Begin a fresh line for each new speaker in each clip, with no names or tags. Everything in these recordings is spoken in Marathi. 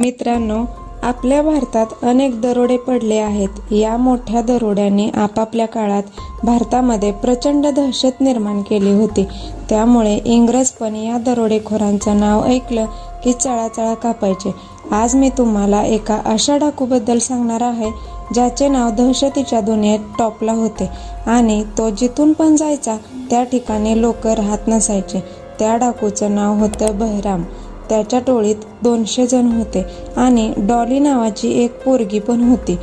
मित्रांनो आपल्या भारतात अनेक दरोडे पडले आहेत. या मोठ्या दरोड्यांनी आपापल्या काळात भारतामध्ये प्रचंड दहशत निर्माण केली होती. त्यामुळे इंग्रज पण या दरोडेखोरांचं नाव ऐकलं की चळाचळा कापायचे. आज मी तुम्हाला एका अशा डाकूबद्दल सांगणार आहे ज्याचे नाव दहशतीच्या दुनियेत टॉपला होते आणि तो जिथून पण जायचा त्या ठिकाणी लोक राहत नसायचे. त्या डाकूचं नाव होतं बहराम. त्याच्या टोळीत दोनशे जण होते आणि डॉली नावाची एक पोरगी पण होती.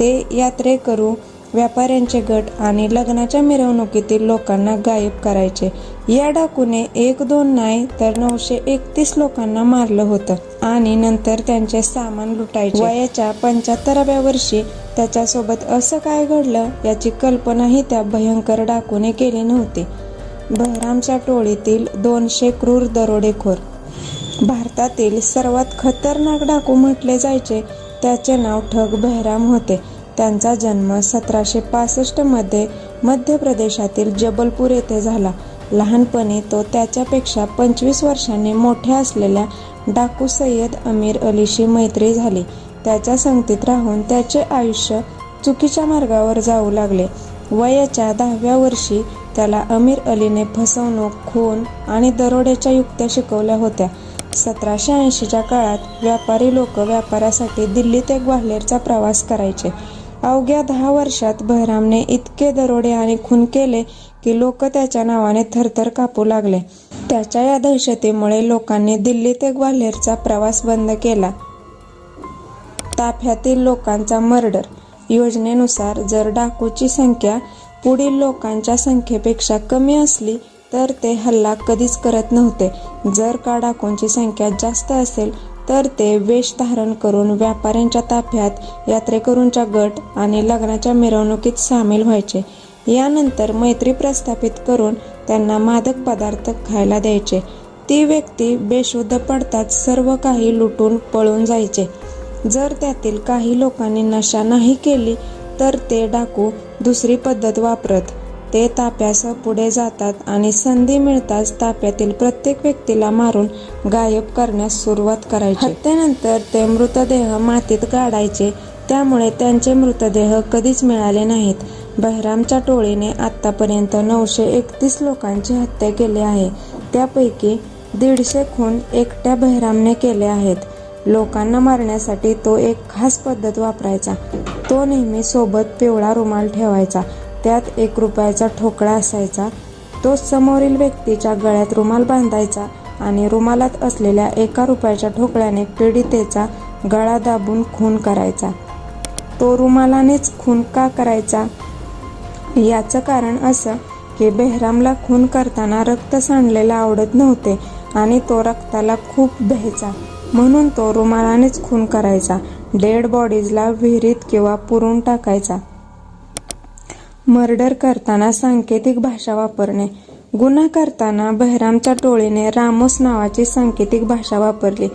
ते यात्रेकरू व्यापाऱ्यांचे गट आणि लग्नाच्या मिरवणुकीतील लोकांना गायब करायचे. या डाकूने एक दोन नाही तर नऊशे एकतीस लोकांना मारलं होतं आणि नंतर त्यांचे सामान लुटायचे. वयाच्या पंच्याहत्तराव्या वर्षी त्याच्यासोबत असं काय घडलं याची कल्पनाही त्या भयंकर डाकूने केली नव्हती. बहरामच्या टोळीतील दोनशे क्रूर दरोडेखोर भारतातील सर्वात खतरनाक डाकू म्हटले जायचे त्याचे नाव ठग बहराम होते. त्यांचा जन्म सतराशे पासष्टमध्ये मध्य प्रदेशातील जबलपूर येथे झाला. लहानपणी तो त्याच्यापेक्षा पंचवीस वर्षांनी मोठ्या असलेल्या डाकू सय्यद अमीर अलीशी मैत्री झाली. त्याच्या संगतीत राहून त्याचे आयुष्य चुकीच्या मार्गावर जाऊ लागले. वयाच्या दहाव्या वर्षी त्याला अमीर अलीने फसवणूक खून आणि दरोड्याच्या युक्त्या शिकवल्या होत्या. सतराशे ऐंशीच्या काळात व्यापारी लोक व्यापारासाठी दिल्ली ते ग्वाल्हेरचा प्रवास करायचे. अवघ्या दहा वर्षात बहरामने इतके दरोडे आणि खून केले की लोक त्याच्या नावाने थरथर कापू लागले. त्याच्या या दहशतीमुळे लोकांनी दिल्ली ते ग्वाल्हेरचा प्रवास बंद केला. ताफ्यातील लोकांचा मर्डर. योजनेनुसार जर डाकूची संख्या पुढील लोकांच्या संख्येपेक्षा कमी असली तर ते हल्ला कधीच करत नव्हते. जर का डाकूंची संख्या जास्त असेल तर ते वेश धारण करून व्यापाऱ्यांच्या ताफ्यात यात्रेकरूंच्या गट आणि लग्नाच्या मिरवणुकीत सामील व्हायचे. यानंतर मैत्री प्रस्थापित करून त्यांना मादक पदार्थ खायला द्यायचे. ती व्यक्ती बेशुद्ध पडताच सर्व काही लुटून पळून जायचे. जर त्यातील काही लोकांनी नशा नाही केली तर ते डाकू दुसरी पद्धत वापरत. ते ताप्यासह पुढे जातात आणि संधी मिळताच ताप्यातील प्रत्येक व्यक्तीला मारून गायब करण्यास सुरुवात करायची. हत्येनंतर ते मृतदेह मातीत गाडायचे. त्यामुळे त्यांचे मृतदेह कधीच मिळाले नाहीत. बहरामच्या टोळीने आतापर्यंत नऊशे एकतीस लोकांची हत्या केली आहे. त्यापैकी दीडशे खून एकट्या बहरामने केले आहेत. लोकांना मारण्यासाठी तो एक खास पद्धत वापरायचा. तो नेहमी सोबत पिवळा रुमाल ठेवायचा. त्यात एक रुपयाचा ठोकळा असायचा. तो समोरील व्यक्तीच्या गळ्यात रुमाल बांधायचा आणि रुमालात असलेल्या एका रुपयाच्या ठोकळ्याने पीडितेचा गळा दाबून खून करायचा. तो रुमालानेच खून का करायचा? याचं कारण असं की बेहरामला खून करताना रक्त सांडलेलं आवडत नव्हते आणि तो रक्ताला खूप भ्यायचा म्हणून तो रुमालानेच खून करायचा. डेड बॉडीजला विहिरीत किंवा पुरून टाकायचा. मर्डर करताना सांकेतिक भाषा वापरणे. गुन्हा करताना बहरामच्या टोळीने रामोस नावाची सांकेतिक भाषा वापरली.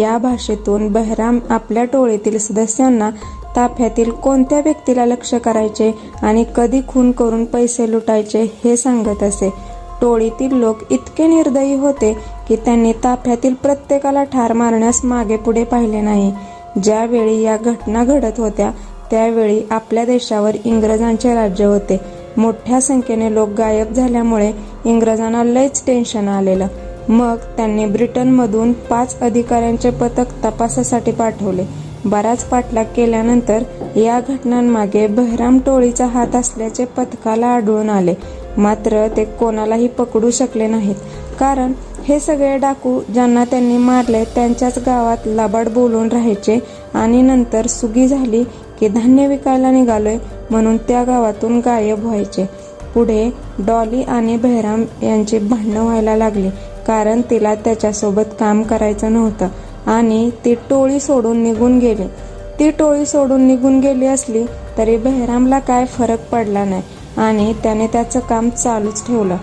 या भाषेतून बहराम आपल्या टोळीतील सदस्यांना ताफ्यातील कोणत्या व्यक्तीला लक्ष करायचे आणि कधी खून करून पैसे लुटायचे हे सांगत असे. टोळीतील लोक इतके निर्दयी होते की त्यांनी ताफ्यातील प्रत्येकाला ठार मारण्यास मागे पुढे पाहिले नाही. ज्यावेळी या घटना घडत होत्या त्यावेळी आपल्या देशावर इंग्रजांचे राज्य होते. मोठ्या संख्येने लोक गायब झाल्यामुळे इंग्रजांना लयच टेन्शन आलेलं. मग त्यांनी ब्रिटनमधून पाच अधिकाऱ्यांचे पथक तपासासाठी पाठवले. बराच पाठलाग केल्यानंतर या घटनांमागे बहराम टोळीचा हात असल्याचे पथकाला आढळून आले. मात्र ते कोणालाही पकडू शकले नाहीत. कारण हे सगळे डाकू ज्यांना त्यांनी मारले त्यांच्याच गावात लबाड बोलून राहायचे आणि नंतर सुगी झाली की धान्य विकायला निघालोय म्हणून त्या गावातून गायब व्हायचे. पुढे डॉली आणि बहराम यांची भांडणं व्हायला लागली. कारण तिला त्याच्यासोबत काम करायचं नव्हतं. आणि ती टोळी सोडून निघून गेली. ती टोळी सोडून निघून गेली असली तरी बहिरामला काय फरक पडला नाही आणि त्याने त्याचं काम चालूच ठेवलं.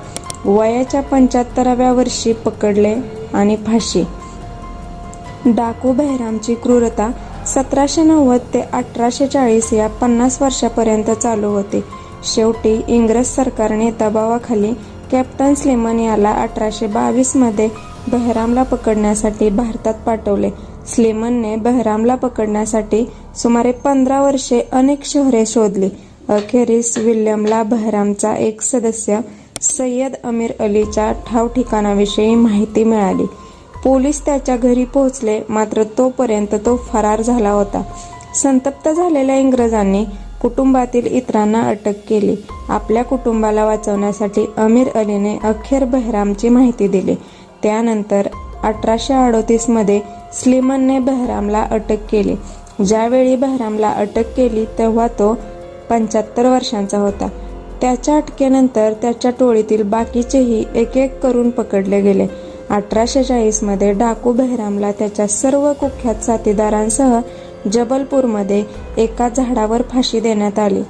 वयाच्या पंच्याहत्तराव्या वर्षी पकडले आणि फाशी. डाकू बहिरामची क्रूरता सतराशे नव्वद ते अठराशे चाळीस या पन्नास वर्षापर्यंत चालू होती. शेवटी इंग्रज सरकारने दबावाखाली कॅप्टन स्लेमन याला अठराशे बावीसमध्ये बहरामला पकडण्यासाठी भारतात पाठवले. स्लेमनने बहरामला पकडण्यासाठी सुमारे पंधरा वर्षे अनेक शहरे शोधली. अखेरीस विल्यमला बहरामचा एक सदस्य सय्यद अमीर अलीच्या ठाव ठिकाणाविषयी माहिती मिळाली. पोलीस त्याच्या घरी पोहोचले मात्र तोपर्यंत तो फरार झाला होता. संतप्त झालेल्या इंग्रजांनी कुटुंबातील इतरांना अटक केली. आपल्या कुटुंबाला वाचवण्यासाठी अमीर अलीने अखेर बहरामची माहिती दिली. त्यानंतर अठराशे अडोतीसमध्ये स्लिमनने बहरामला अटक केली. ज्यावेळी बहरामला अटक केली तेव्हा तो पंच्याहत्तर वर्षांचा होता. त्याच्या अटकेनंतर त्याच्या टोळीतील बाकीचेही एक एक करून पकडले गेले. अठराशे चाळीसमध्ये डाकू बहरामला त्याच्या सर्व कुख्यात साथीदारांसह जबलपूरमध्ये एका झाडावर फाशी देण्यात आली.